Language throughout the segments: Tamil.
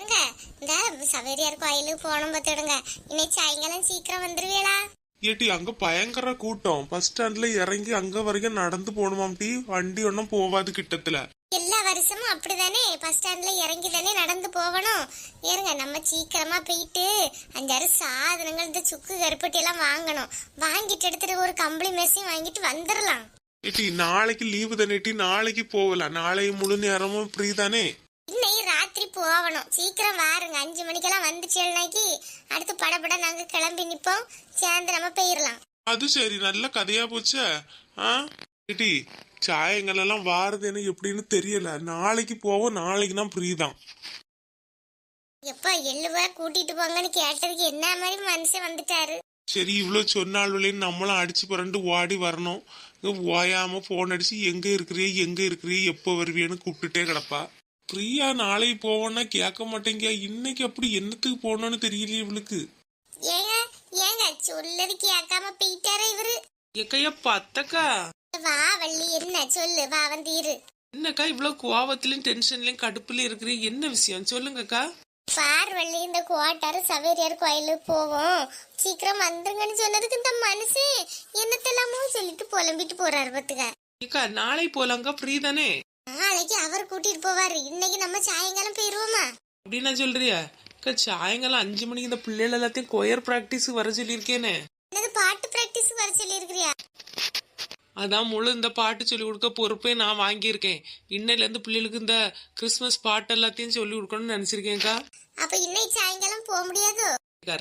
இருங்க. இந்த சவேரியார் கோயிலுக்கு போகணும் பார்த்துடுங்க. இன்னைக்கு சாயங்காலம் சீக்கிரம் வந்துருவீங்களா ஏட்டி அங்க பயங்கர கூட்டம். பஸ் ஸ்டாண்ட்ல இறங்கி அங்க வரைக்கும் நடந்து போகணுமாம் டி. வண்டி ஒன்றும் போவாது கிட்டத்துல. எல்லா வருஷமும் அப்படிதானே? பஸ் ஸ்டாண்ட்ல இறங்கி தானே நடந்து போகணும். ஏறுங்க நம்ம சீக்கிரமா போயிட்டு அஞ்சாறு சாதனங்கள் இந்த சுக்கு கருப்பட்டி எல்லாம் வாங்கணும். வாங்கிட்டு எடுத்துட்டு ஒரு கம்பளி மெஸ்ஸையும் வாங்கிட்டு வந்துடலாம். ஏட்டி நாளைக்கு லீவு தானேட்டி நாளைக்கு போகலாம். நாளை முழு நேரமும் ஃப்ரீ தானே? இன்னைக்கு ராத்திரி போகணும். சீக்கிரம் வாருங்க. அஞ்சு மணிக்கெல்லாம் வந்துச்சுனாக்கி அடுத்து படபட நாங்க கிளம்பி நிப்போம். சேர்ந்து நம்ம போயிடலாம் அது சரி. நல்ல கதையா போச்சே. ஆ? ஏட்டி சாயங்களெல்லாம் வாருதுன்னு எப்படின்னு தெரியல. நாளைக்கு போவோம். நாளைக்கு தான் ஃப்ரீ தான். எப்ப எள்ளுவா கூட்டிட்டு போங்கன்னு கேட்டதுக்கு என்ன மாதிரி மனுஷன் வந்துட்டாரு? சரி இவ்வளோ சொன்னாலும் நம்மளும் அடிச்சு புரண்டு ஓடி வரணும். இங்க ஓயாம ஃபோன் அடிச்சு எங்க இருக்கிறிய? எங்க இருக்கிறிய? எப்போ வருவியன்னு கூப்பிட்டுட்டே கிடப்பா. பிரியா நாளைக்கு போவோன்னா கேட்க மாட்டேங்க இன்னைக்கு அப்படி என்னத்துக்கு போகணும்னு தெரியலையே இவளுக்கு. ஏங்க ஏங்க சொல்லது கேட்காம போயிட்டாரு இவரு. எக்கையா பத்தக்கா. வா வள்ளி என்ன சொல்லு வா வந்தீரு என்னக்கா இவ்வளவு கோவத்திலயும் டென்ஷன்லயும் கடுப்புலயும் இருக்கிற என்ன விஷயம்? சொல்லுங்கக்கா. பார் வள்ளி இந்த கோட்டாரு சவேரியார் கோயிலுக்கு போவோம். சீக்கிரம் வந்துருங்கன்னு சொன்னதுக்கு இந்த மனுஷன் என்னத்தெல்லாமோ சொல்லிட்டு புலம்பிட்டு போறாரு பத்துக்க. ஏக்கா நாளை போலாங்க ஃப்ரீ தானே? நாளைக்கு அவர் கூட்டிட்டு போவாரு. இன்னைக்கு நம்ம சாயங்காலம் போயிருவோமா? அப்படின்னா சொல்றியா? அக்கா சாயங்காலம் அஞ்சு மணிக்கு இந்த பிள்ளைகள் எல்லாத்தையும் கொயர் பிராக்டிஸ் வர சொல்லியிருக்கேனே. என்னது பாட்டு பிராக்டிஸ் வர சொல்லி இருக்கிறியா அதான் முழு இந்த பாட்டு சொல்லி கொடுக்க பொறுப்பே நான் வாங்கியிருக்கேன். இன்னையில இருந்து பிள்ளைகளுக்கு இந்த கிறிஸ்மஸ் பாட்டு எல்லாத்தையும் சொல்லி கொடுக்கணும்னு நினைச்சிருக்கேன்க்கா அப்ப இன்னைக்கு சாயங்காலம் போக முடியாதோ?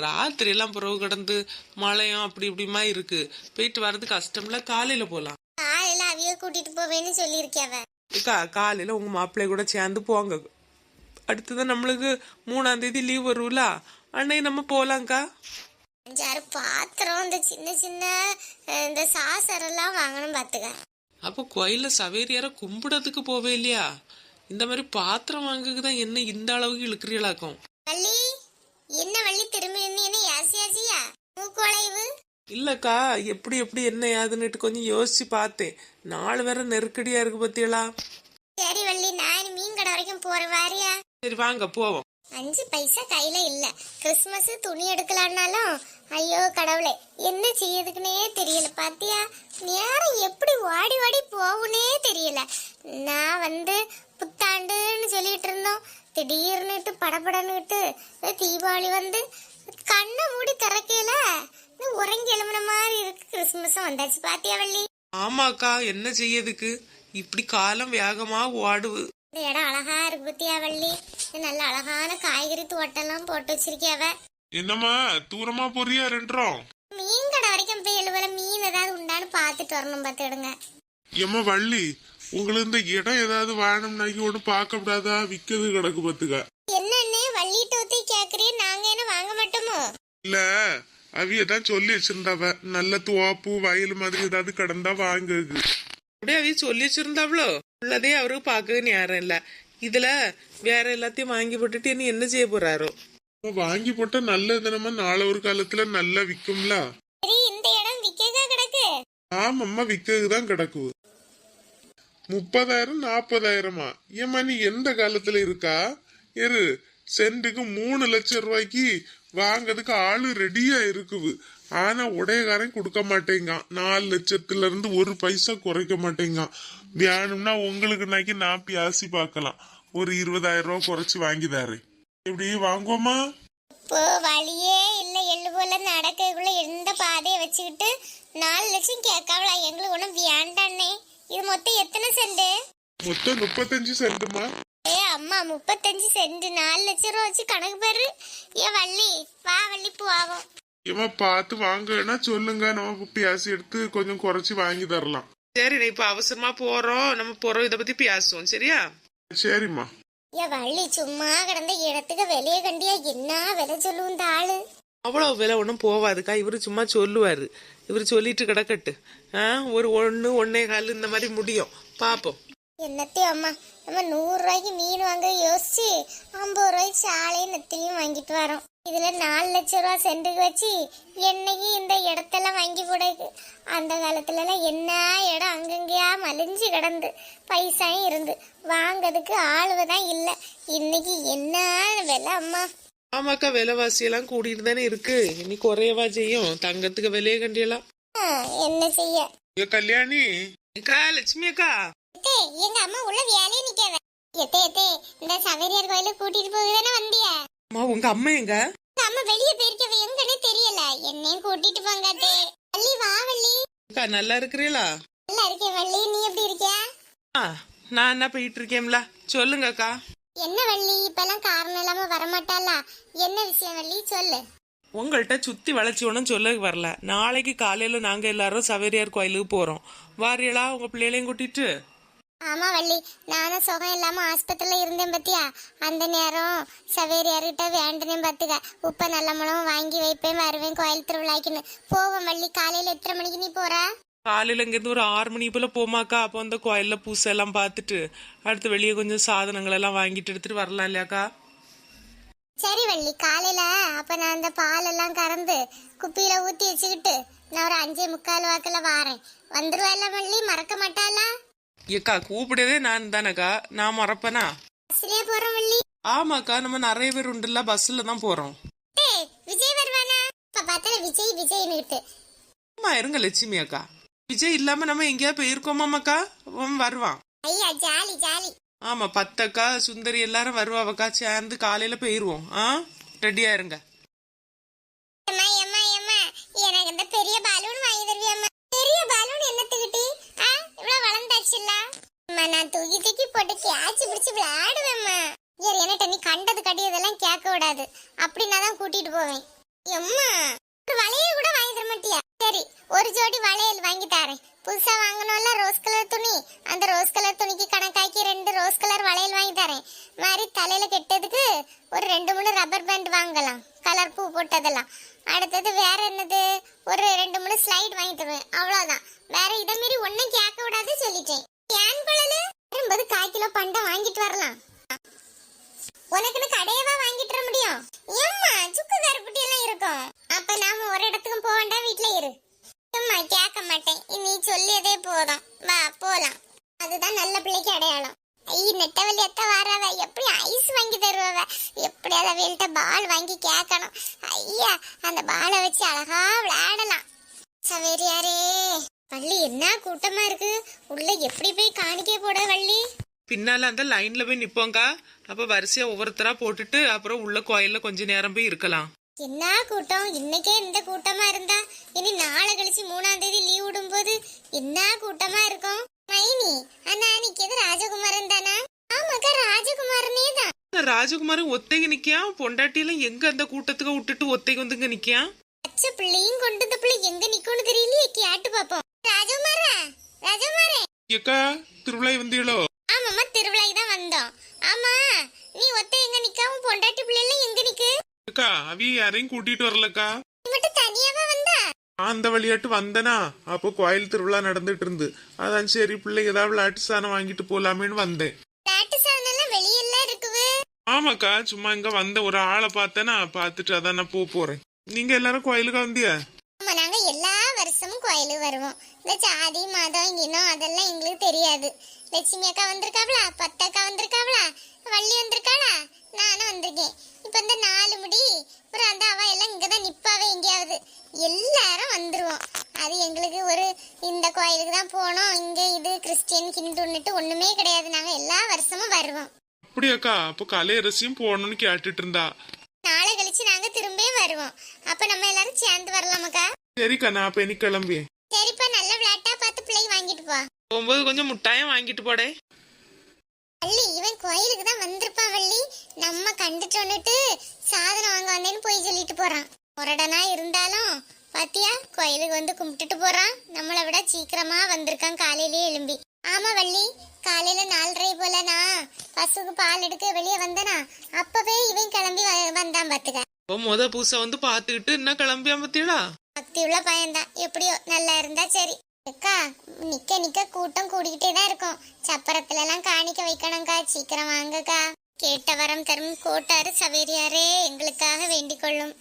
ராத்திரி எல்லாம் புறவு கடந்து மழையும் அப்படி இப்படிமா இருக்கு. போயிட்டு வர்றது கஷ்டம்ல காலையில போலாம். காலையில அவிய கூட்டிட்டு போவேன்னு சொல்லியிருக்கியாவ அக்கா காலையில உங்க மாப்பிள்ளை கூட சேர்ந்து போங்க. அடுத்ததான் நம்மளுக்கு மூணாம் தேதி லீவ் வரும்ல? அன்னைக்கு நம்ம போலாம்க்கா. அஞ்சாறு பாத்திரம் இந்த சின்ன சின்ன இந்த சாசரெல்லாம் வாங்கணும் பாத்துக்க. அப்போ கோயில்ல சவேரியார கும்பிடறதுக்கு போவே இல்லையா? இந்த மாதிரி பாத்திரம் வாங்குறதுக்கு தான் என்ன இந்த அளவுக்கு இழுக்கிறீங்களாக்கும்? வள்ளி என்ன வள்ளி திரும்பி என்ன யாசி யாசியா மூக்கு வளைவு? இல்லக்கா எப்படி எப்படி என்ன ஏதுன்னுட்டு கொஞ்சம் யோசிச்சு பார்த்தேன். நாலு வேற நெருக்கடியா இருக்கு பத்தியலா சரி வள்ளி நான் மீன் கடை வரைக்கும் போற வாரியா? சரி வாங்க போவோம். அஞ்சு பைசா கையில இல்ல. கிறிஸ்மஸ் துணி எடுக்கலான்னாலும் ஐயோ கடவுளே என்ன செய்யறதுக்குன்னே தெரியல. பாத்தியா? நேரம் எப்படி வாடி வாடி போகுனே தெரியல. நான் வந்து புத்தாண்டுன்னு சொல்லிட்டு இருந்தோம். திடீர்னுட்டு படபடன்னுட்டு தீபாவளி வந்து கண்ணை மூடி திறக்கல. இன்னும் உறங்கி எழுமுன மாதிரி இருக்கு. கிறிஸ்மஸும் வந்தாச்சு பாத்தியா வள்ளி? ஆமாக்கா என்ன செய்யதுக்கு இப்படி காலம் வேகமா ஓடுவு இந்த இடம் அழகா இருக்கு பத்தியா வள்ளி? நல்ல அழகான காய்கறி தோட்டம்லாம் போட்டு வச்சிருக்கியாவ என்னம்மா தூரமா போறியா ரெண்டரும் மீன் கடை வரைக்கும் போய் எழுவல மீன் ஏதாவது உண்டான்னு பார்த்துட்டு வரணும் பார்த்துடுங்க ஏம்மா வள்ளி உங்களுக்கு இந்த இடம் ஏதாவது வேணும்னாக்கி ஒன்று பார்க்க கூடாதா விற்கிறது கிடக்கு பத்துக்க என்னன்னு வள்ளிட்ட ஊத்தி கேக்குறீ நாங்க என்ன வாங்க மாட்டோமோ? இல்ல அவிய தான் சொல்லி வச்சிருந்தாவ. நல்ல துவாப்பு வயல் மாதிரி ஏதாவது கிடந்தா வாங்குது அப்படியே அதைய சொல்லி வச்சிருந்தாவ்ளோ? உள்ளதே அவருக்கு பார்க்க நேரம் இல்ல. இதுல வேற எல்லாத்தையும் வாங்கி போட்டுட்டு இனி என்ன செய்ய போறாரோ? வாங்கி போட்டா நல்ல தினமா நாளை ஒரு காலத்துல நல்லா விக்கும்ல? சரி இந்த இடம் விக்கேக்கா கிடக்கு? ஆமாம்மா விற்கிறது தான் கிடக்கு. முப்பதாயிரம் நாற்பதாயிரமா ஏமா நீ எந்த காலத்துல இருக்கா? இரு சென்ட்டுக்கு மூணு லட்சம் ரூபாய்க்கு வாங்கிறதுக்கு ஆளு ரெடியா இருக்குது. ஆனா உடையக்காரன் கொடுக்க மாட்டேங்கான். நாலு லட்சத்துல இருந்து ஒரு பைசா குறைக்க மாட்டேங்கான். வேணும்னா உங்களுக்கு நான் பியாசி பார்க்கலாம். ஒரு இருபதாயிரம் ரூபா குறைச்சு வாங்கி தரேன் எப்படி வாங்குவோமா? இப்போ வழியே இல்ல. எள்ளு நடக்கிறதுக்குள்ள எந்த பாதையை வச்சுக்கிட்டு நாலு லட்சம் கேட்காவளா? எங்களுக்கு ஒன்றும் வேண்டானே இது மொத்தம் எத்தனை சென்ட் மொத்தம் முப்பத்தஞ்சு சென்ட்டுமா ஏ அம்மா முப்பத்தஞ்சு சென்ட் நாலு லட்சம் ரூபா வச்சு கணக்கு பாரு. ஏ வள்ளி வா வள்ளி போவோம் ஏமா பார்த்து வாங்கன்னா சொல்லுங்க. நம்ம பியாசி எடுத்து கொஞ்சம் குறைச்சு வாங்கி தரலாம். சரி நான் இப்ப அவசரமா போறோம். நம்ம போறோம் இத பத்தி பேசுவோம் சரியா? சரிம்மா. ஏ வள்ளி சும்மா கிடந்த இடத்துக்கு வெளியே கண்டியா என்ன விலை சொல்லுவோம் இந்த ஆளு? அவ்வளவு விலை ஒன்றும் போவாதுக்கா. இவரு சும்மா சொல்லுவாரு. இவர் சொல்லிட்டு கிடக்கட்டு. ஆ ஒரு ஒன்று ஒன்னே கால் இந்த மாதிரி முடியும். பார்ப்போம் என்னத்தையும் அம்மா நம்ம நூறு ரூபாய்க்கு மீன் வாங்க யோசிச்சு ஐம்பது ரூபாய்க்கு சாலையும் நெத்தியும் வாங்கிட்டு வரோம். இதுல நாலு லட்ச ரூபா சென்ட்டுக்கு வச்சு என்னைக்கு இந்த இடத்தெல்லாம் வாங்கி போடுது அந்த காலத்துல எல்லாம் என்ன இடம் அங்கங்கேயா மலிஞ்சு கிடந்து பைசாயும் இருந்து. வாங்கிறதுக்கு ஆளுவதான் இல்லை. இன்னைக்கு என்ன விலை அம்மா? ஆமாக்கா விலைவாசி எல்லாம் கூடிட்டு தானே இருக்கு. இனி குறையவா செய்யும்? தங்கத்துக்கு விலையே கண்டியலாம் ஆ, என்ன செய்ய? ஏ கல்யாணி? அக்கா லட்சுமி அக்கா. எங்க அம்மா உள்ள வேலையை நிக்காவ எத்தே எத்தே இந்த சவேரியார் கோயில கூட்டிட்டு போகுதானே வந்தியா? அம்மா உங்க அம்மா எங்க? அம்மா வெளியே போயிருக்கவ எங்கன்னு தெரியல. என்னையும் கூட்டிட்டு போங்க அத்தே. வள்ளி வா வள்ளி. அக்கா நல்லா இருக்கிறீங்களா நல்லா இருக்கேன் வள்ளி. நீ எப்படி இருக்கியா? ஆ, நான் என்ன போயிட்டு இருக்கேன்ல? சொல்லுங்க அக்கா என்ன வள்ளி? இப்பெல்லாம் காரணம் இல்லாம வரமாட்டாளா? என்ன விஷயம் வள்ளி? சொல்லு. உங்கள்கிட்ட சுத்தி வளைச்சி ஒன்றும் சொல்ல வரல. நாளைக்கு காலையில நாங்க எல்லாரும் சவேரியார் கோயிலுக்கு போறோம். வாரியலா உங்க பிள்ளைகளையும் கூட்டிட்டு? ஆமா வள்ளி. நானும் சுகம் இல்லாம ஆஸ்பத்திரியில இருந்தேன் பத்தியா? அந்த நேரம் சவேரியார்கிட்ட வேண்டினேன் பாத்துக்க. உப்ப நல்ல மிளகும் வாங்கி வைப்பேன் வருவேன் கோயில் திருவிழாக்குன்னு. போவோம் வள்ளி. காலையில எத்தனை மணிக்கு நீ போற? காலையில இங்கேருந்து ஒரு ஆறு மணி போல போமாக்கா. அப்போ அந்த கோயில்ல பூசை எல்லாம் பார்த்துட்டு அடுத்து வெளியே கொஞ்சம் சாதனங்கள் எல்லாம் வாங்கிட்டு எடுத்துட்டு வரலாம் இல்லையாக்கா? சரி வள்ளி காலையில அப்ப நான் அந்த பால் எல்லாம் கறந்து குப்பியில ஊத்தி வச்சுக்கிட்டு நான் ஒரு அஞ்சே முக்கால் வாக்குல வாரேன். வந்துருவாள்ல வள்ளி மறக்க மாட்டாளா? ஏக்கா கூப்பிடவே நான் தானக்கா. நான் மறப்பனா? பஸ்லயே போறோம் வள்ளி. ஆமாக்கா நம்ம நிறைய பேர் உண்டுல்ல பஸ்ல தான் போறோம். விஜய் வருவானா? இப்ப பார்த்தால விஜய் விஜய்னுட்டு அம்மா இருங்க லட்சுமி அக்கா. விஜய் இல்லாம நம்ம எங்கேயா போயிருக்கோமாமாக்கா அவன் வருவான். ஐயா ஜாலி ஜாலி. ஆமா பத்தக்கா சுந்தரி எல்லாரும் வருவாவக்கா சேர்ந்து காலையில போயிருவோம். ஆ? ரெடியா இருங்க. அம்மா அம்மா அம்மா எனக்கு இந்த பெரிய பலூன் வாங்கி தருவியம்மா. பெரிய பலூன் என்னத்துக்கிட்டி ஆ? இவ்வளவு வளர்ந்தாச்சுல்ல? அம்மா நான் தூக்கி தூக்கி போட்டு கேட்ச் பிடிச்சு விளையாடுவேம்மா. யார் என்னட்ட நீ கண்டது கடியதெல்லாம் கேட்க விடாது அப்படின்னா தான் கூட்டிட்டு போவேன். எம்மா ஒரு வளையல் கூட வாங்கி தர மாட்டியா? சரி ஒரு ஜோடி வளையல் வாங்கி தரேன். புதுசா வாங்கணும்ல ரோஸ் கலர் துணி. அந்த ரோஸ் கலர் துணிக்கு கணக்காக்கி ரெண்டு ரோஸ் கலர் வளையல் வாங்கி தரேன். மாதிரி தலையில கெட்டதுக்கு ஒரு ரெண்டு மூணு ரப்பர் பேண்ட் வாங்கலாம். கலர் பூ போட்டதெல்லாம். அடுத்தது வேற என்னது? ஒரு ரெண்டு மூணு ஸ்லைட் வாங்கி தருவேன். அவ்வளவுதான். வேற இதை மீறி ஒன்னும் கேட்க விடாது சொல்லிட்டேன். ஏன் குழலு வரும்போது கால் கிலோ பண்டம் வாங்கிட்டு வரலாம். உனக்குன்னு கடையவா வாங்கிட்டு வர முடியும்? ஏம்மா சுக்கு கருப்புட்டி எல்லாம் இருக்கும். அப்ப நாம ஒரு இடத்துக்கும் போக வேண்டாம் இரு. ஏம்மா கேட்க மாட்டேன். நீ சொல்லியதே போதும். வா போலாம். அதுதான் நல்ல பிள்ளைக்கு அடையாளம். ஐய் நெட்டவள்ளி அத்தை வராவ. எப்படி ஐஸ் வாங்கி தருவவ? அதை அவள்கிட்ட பால் வாங்கி கேட்கணும். ஐயா அந்த பாலை வச்சு அழகா விளையாடலாம். சவேரியாரே வள்ளி என்ன கூட்டமா இருக்கு? உள்ள எப்படி போய் காணிக்கை போட வள்ளி? பின்னால அந்த லைன்ல போய் நிப்போங்கா அப்ப வரிசையா ஒவ்வொருத்தரா போட்டுட்டு அப்புறம் உள்ள கோயில்ல கொஞ்ச நேரம் போய் இருக்கலாம். என்ன கூட்டம்? இன்னைக்கே இந்த கூட்டமா இருந்தா? இனி நாளை கழிச்சு மூணாம் தேதி லீவ் விடும்போது என்ன கூட்டமா இருக்கும்? மைனி அண்ணா அன்னைக்கு எது ராஜகுமாரன் தானா? ஆமாக்கா ராஜகுமாரனே தான். ராஜகுமாரி ஒத்தைக்கு நிக்கான் பொண்டாட்டியெல்லாம் எங்க அந்த கூட்டத்துக்கு விட்டுட்டு ஒத்தைக்கு வந்துங்க நிக்கான் பச்சை பிள்ளையும் கொண்டு இந்த பிள்ளை எங்க நிக்கும்னு தெரியலையே கேட்டு பாப்போம். ராஜகுமாரா ராஜகுமாரே. ஏக்கா திருவிழா வந்தீங்களோ? ஆமா நீ ஒத்த எங்க நிக்காம பொண்டாட்டி பிள்ளைல எங்க நிக்கு? அக்கா அவிய யாரையும் கூட்டிட்டு வரலக்கா. நீ மட்டும் தனியாவா வந்தா? அந்த வழியாட்டு வந்தனா அப்போ கோயில் திருவிழா நடந்துட்டு இருந்து. அதான் சரி பிள்ளைங்க ஏதாவது விளையாட்டு சாதனம் வாங்கிட்டு போலாமேன்னு வந்தேன். நாட்டு சாதனம் வெளியெல்லாம் இருக்குது ஆமாக்கா சும்மா இங்க வந்த ஒரு ஆளை பார்த்தேனா பார்த்துட்டு அதான் நான் போக போறேன். நீங்க எல்லாரும் கோயிலுக்கு வந்தியா? வருஷமும் கோயிலுக்கு வருவோம். இந்த ஜாதி மதம் இனம் அதெல்லாம் எங்களுக்கு தெரியாது. லட்சுமி அக்கா வந்திருக்காவளா? பத்தக்கா வந்திருக்காவளா? வள்ளி வந்திருக்காளா? நானும் வந்திருக்கேன். இப்ப இந்த நாலு முடி அப்புறம் அந்த அவ எல்லாம் இங்கதான் நிப்பாவே எங்கேயாவது. எல்லாரும் வந்துருவோம். அது எங்களுக்கு ஒரு இந்த கோயிலுக்கு தான் போனோம். இங்க இது கிறிஸ்டியன் ஹிந்துன்னுட்டு ஒண்ணுமே கிடையாது. நாங்க எல்லா வருஷமும் வருவோம். அப்படியாக்கா அப்போ கலையரசியும் போகணும்னு கேட்டுட்டு இருந்தா. நாளை கழிச்சு நாங்க திரும்பவே வருவோம். அப்ப நம்ம எல்லாரும் சேர்ந்து வரலாமாக்கா? சரிக்கா நான் அப்ப இன்னைக்கு கிளம்பி சரிப்பா நல்ல விளையாட்டா பார்த்து பிள்ளைங்க வாங்கிட்டு போ. போகும்போது கொஞ்சம் முட்டாயம் வாங்கிட்டு போடே. வள்ளி இவன் கோயிலுக்கு தான் வந்திருப்பான் வள்ளி. நம்ம கண்டுட்டோன்னுட்டு சாதனம் வாங்க வந்தேன்னு போய் சொல்லிட்டு போறான். முரடனா இருந்தாலும் பாத்தியா கோயிலுக்கு வந்து கும்பிட்டுட்டு போறான். நம்மளை விட சீக்கிரமா வந்திருக்கான் காலையிலேயே எழும்பி. ஆமா வள்ளி காலையில நாலரை போல நான் பசுக்கு பால் எடுக்க வெளியே வந்தனா அப்பவே இவன் கிளம்பி வ- வந்தான் பாத்துக்க. இப்போ முத பூசை வந்து பாத்துக்கிட்டு என்ன கிளம்பியா பத்தியலா? பக்தி உள்ள பையன்தான் எப்படியோ நல்லா இருந்தா சரி. அக்கா நிக்க நிக்க கூட்டம் கூடிக்கிட்டே தான் இருக்கும். சப்பரத்துல எல்லாம் காணிக்க வைக்கணும்க்கா. சீக்கிரம் வாங்கக்கா. கேட்ட வரம் தரும் கோட்டாறு சவேரியாரே எங்களுக்காக வேண்டிக் கொள்ளும்.